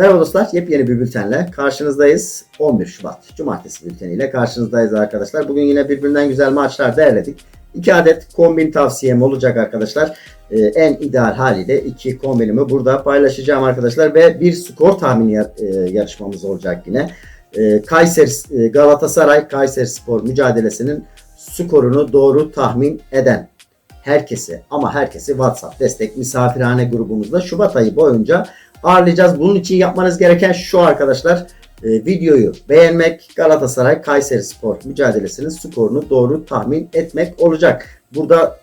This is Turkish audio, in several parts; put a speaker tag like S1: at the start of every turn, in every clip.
S1: Merhaba dostlar, yepyeni bir bültenle karşınızdayız. 11 Şubat Cumartesi bülteniyle karşınızdayız arkadaşlar. Bugün yine birbirinden güzel maçlar derledik. 2 adet kombin tavsiyem olacak arkadaşlar. Ee, en ideal haliyle iki kombinimi burada paylaşacağım arkadaşlar. Ve bir skor tahmini yar- e, yarışmamız olacak yine. Ee, Kayseri, e, Galatasaray Kayseri Spor mücadelesinin skorunu doğru tahmin eden herkesi ama herkesi WhatsApp destek misafirhane grubumuzda Şubat ayı boyunca ağırlayacağız. Bunun için yapmanız gereken şu arkadaşlar. e, videoyu beğenmek, Galatasaray Kayseri Spor mücadelesinin skorunu doğru tahmin etmek olacak. Burada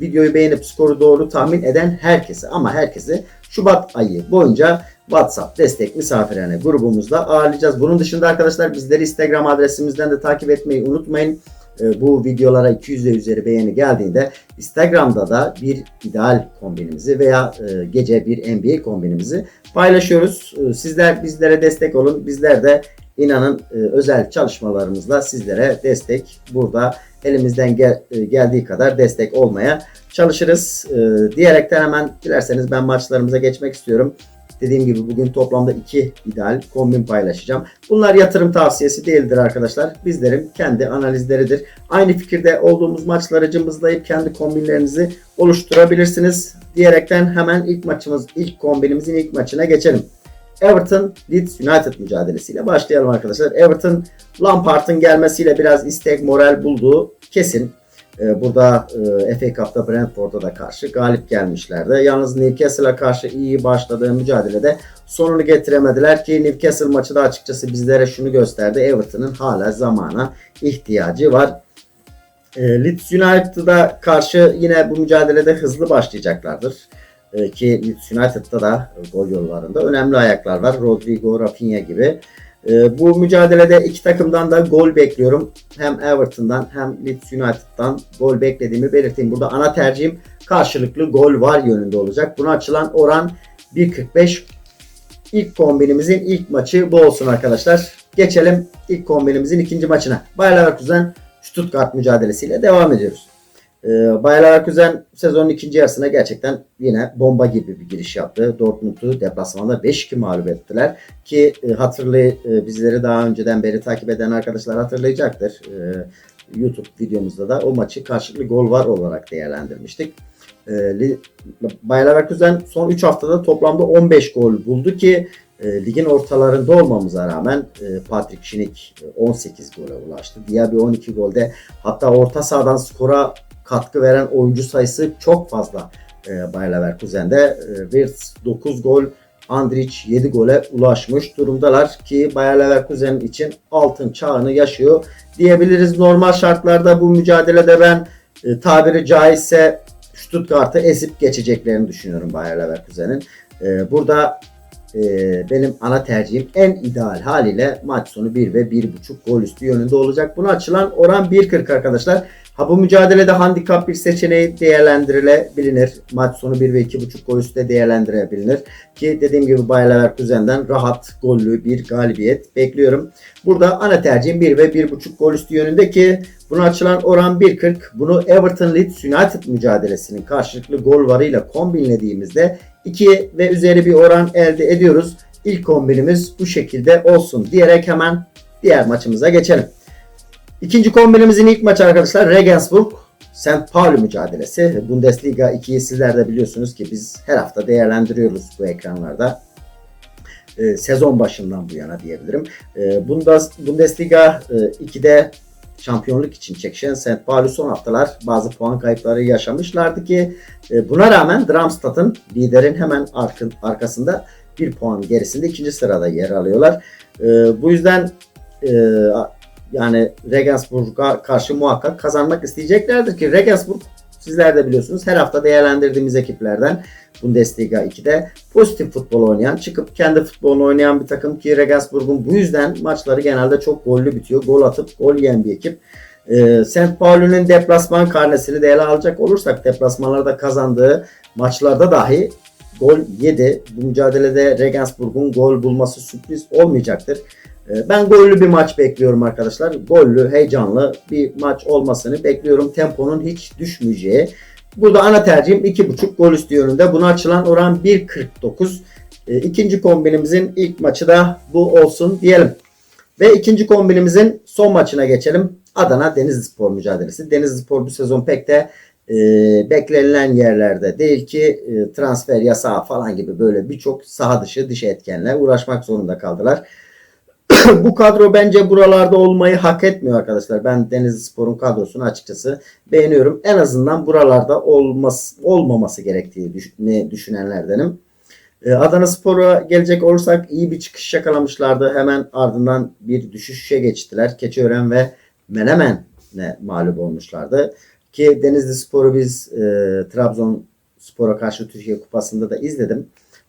S1: videoyu beğenip skoru doğru tahmin eden herkesi ama herkesi Şubat ayı boyunca WhatsApp destek misafirhane grubumuzda ağırlayacağız. Bunun dışında arkadaşlar bizleri Instagram adresimizden de takip etmeyi unutmayın. E, Bu videolara 200'e üzeri beğeni geldiğinde Instagram'da da bir ideal kombinimizi veya e, gece bir NBA kombinimizi paylaşıyoruz. E, Sizler bizlere destek olun. Bizler de inanın özel çalışmalarımızla sizlere destek burada elimizden gel- geldiği kadar destek olmaya çalışırız. Diyerekten hemen dilerseniz ben maçlarımıza geçmek istiyorum. Dediğim gibi bugün toplamda iki ideal kombin paylaşacağım. Bunlar yatırım tavsiyesi değildir arkadaşlar. Bizlerin kendi analizleridir. Aynı fikirde olduğumuz maçları cımbızlayıp kendi kombinlerinizi oluşturabilirsiniz. Diyerekten hemen ilk maçımız, ilk kombinimizin ilk maçına geçelim. Everton Leeds United mücadelesiyle başlayalım arkadaşlar. Everton Lampard'ın gelmesiyle biraz istek moral bulduğu kesin. Ee, Burada e, FA Cup'ta Brentford'a da karşı galip gelmişlerdi. Yalnız Newcastle'a karşı iyi başladığı mücadelede sonunu getiremediler ki Newcastle maçı da açıkçası bizlere şunu gösterdi. Everton'ın hala zamana ihtiyacı var. E, Leeds United'a karşı yine bu mücadelede hızlı başlayacaklardır. E, ki Leeds United'da da e, gol yollarında önemli ayaklar var. Rodrigo, Rafinha gibi. E, bu mücadelede iki takımdan da gol bekliyorum. Hem Everton'dan hem Leeds United'dan gol beklediğimi belirteyim. Burada ana tercihim karşılıklı gol var yönünde olacak. Buna açılan oran 1.45. İlk kombinimizin ilk maçı bu olsun arkadaşlar. Geçelim ilk kombinimizin ikinci maçına. Bayer Leverkusen Stuttgart mücadelesiyle devam ediyoruz. Ee, Bayer Leverkusen sezonun ikinci yarısına gerçekten yine bomba gibi bir giriş yaptı. Dortmund'u deplasmanda 5-2 mağlup ettiler. Ki e, hatırlay e, bizleri daha önceden beri takip eden arkadaşlar hatırlayacaktır. E, YouTube videomuzda da o maçı karşılıklı gol var olarak değerlendirmiştik. Bayer Leverkusen son 3 haftada toplamda 15 gol buldu ki ligin ortalarında olmamıza rağmen Patrick e, 18 gole ulaştı. Bir 12 golde hatta orta sahadan skora katkı veren oyuncu sayısı çok fazla e, Bayer Leverkusen'de. E, Wirtz 9 gol, Andrich 7 gole ulaşmış durumdalar ki Bayer Leverkusen için altın çağını yaşıyor diyebiliriz. Normal şartlarda bu mücadelede ben e, tabiri caizse Stuttgart'ı ezip geçeceklerini düşünüyorum Bayer Leverkusen'in. E, burada e, benim ana tercihim en ideal haliyle maç sonu 1 ve 1.5 gol üstü yönünde olacak. Buna açılan oran 1.40 arkadaşlar. Ha bu mücadelede handikap bir seçeneği değerlendirilebilir. Maç sonu 1 ve 2.5 gol üstü de değerlendirebilir. Ki dediğim gibi Bayer Leverkusen'den rahat gollü bir galibiyet bekliyorum. Burada ana tercihim 1 ve 1.5 gol üstü yönünde ki buna açılan oran 1.40. Bunu Everton Leeds United mücadelesinin karşılıklı gol varıyla kombinlediğimizde 2 ve üzeri bir oran elde ediyoruz. İlk kombinimiz bu şekilde olsun diyerek hemen diğer maçımıza geçelim. İkinci kombinimizin ilk maçı arkadaşlar Regensburg St. Pauli mücadelesi. Bundesliga 2'yi sizler de biliyorsunuz ki biz her hafta değerlendiriyoruz bu ekranlarda. Ee, sezon başından bu yana diyebilirim. Ee, Bundes, Bundesliga e, 2'de şampiyonluk için çekişen St. Pauli son haftalar bazı puan kayıpları yaşamışlardı ki e, buna rağmen Darmstadt'ın liderin hemen arkın, arkasında bir puan gerisinde ikinci sırada yer alıyorlar. E, bu yüzden e, yani Regensburg'a karşı muhakkak kazanmak isteyeceklerdir ki Regensburg sizler de biliyorsunuz her hafta değerlendirdiğimiz ekiplerden Bundesliga 2'de pozitif futbol oynayan, çıkıp kendi futbolunu oynayan bir takım ki Regensburg'un bu yüzden maçları genelde çok gollü bitiyor. Gol atıp gol yiyen bir ekip. Ee, St. Pauli'nin deplasman karnesini de ele alacak olursak deplasmanlarda kazandığı maçlarda dahi gol yedi. Bu mücadelede Regensburg'un gol bulması sürpriz olmayacaktır. Ee, Ben gollü bir maç bekliyorum arkadaşlar. Gollü, heyecanlı bir maç olmasını bekliyorum. Temponun hiç düşmeyeceği. Burada ana tercihim 2.5 gol üstü yönünde. Buna açılan oran 1.49. E, ikinci kombinimizin ilk maçı da bu olsun diyelim. Ve ikinci kombinimizin son maçına geçelim. Adana Denizli Spor mücadelesi. Denizli Spor bu sezon pek de e, beklenilen yerlerde değil ki e, transfer yasağı falan gibi böyle birçok saha dışı dış etkenle uğraşmak zorunda kaldılar. bu kadro bence buralarda olmayı hak etmiyor arkadaşlar. Ben Denizli Spor'un kadrosunu açıkçası beğeniyorum. En azından buralarda olması, olmaması gerektiği düş- düşünenlerdenim. Ee, Adana Spor'a gelecek olursak iyi bir çıkış yakalamışlardı. Hemen ardından bir düşüşe geçtiler. Keçiören ve Menemen'le mağlup olmuşlardı. Ki Denizli Spor'u biz e, Trabzon Spor'a karşı Türkiye Kupası'nda da izledim.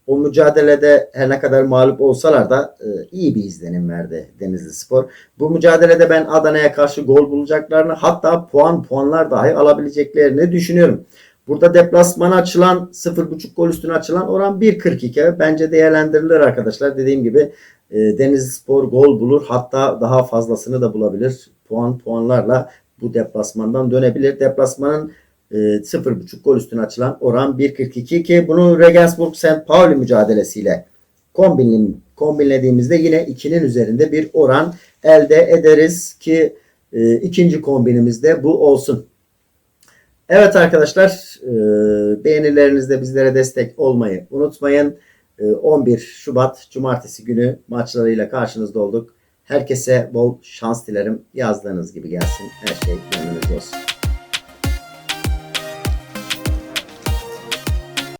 S1: O mücadelede her ne kadar mağlup olsalar da e, iyi bir izlenim verdi Denizli Spor. Bu mücadelede ben Adana'ya karşı gol bulacaklarını hatta puan puanlar dahi alabileceklerini düşünüyorum. Burada deplasmana açılan 0.5 gol üstüne açılan oran 1.42. Bence değerlendirilir arkadaşlar. Dediğim gibi e, Denizli Spor gol bulur. Hatta daha fazlasını da bulabilir. Puan puanlarla bu deplasmandan dönebilir. Deplasmanın e, 0.5 gol üstüne açılan oran 1.42 ki bunu Regensburg St. Pauli mücadelesiyle kombinlediğim, kombinlediğimizde yine 2'nin üzerinde bir oran elde ederiz ki e, ikinci kombinimizde bu olsun. Evet arkadaşlar e, beğenilerinizle bizlere destek olmayı unutmayın. E, 11 Şubat Cumartesi günü maçlarıyla karşınızda olduk. Herkese bol şans dilerim. Yazdığınız gibi gelsin. Her şey gönlünüzde olsun.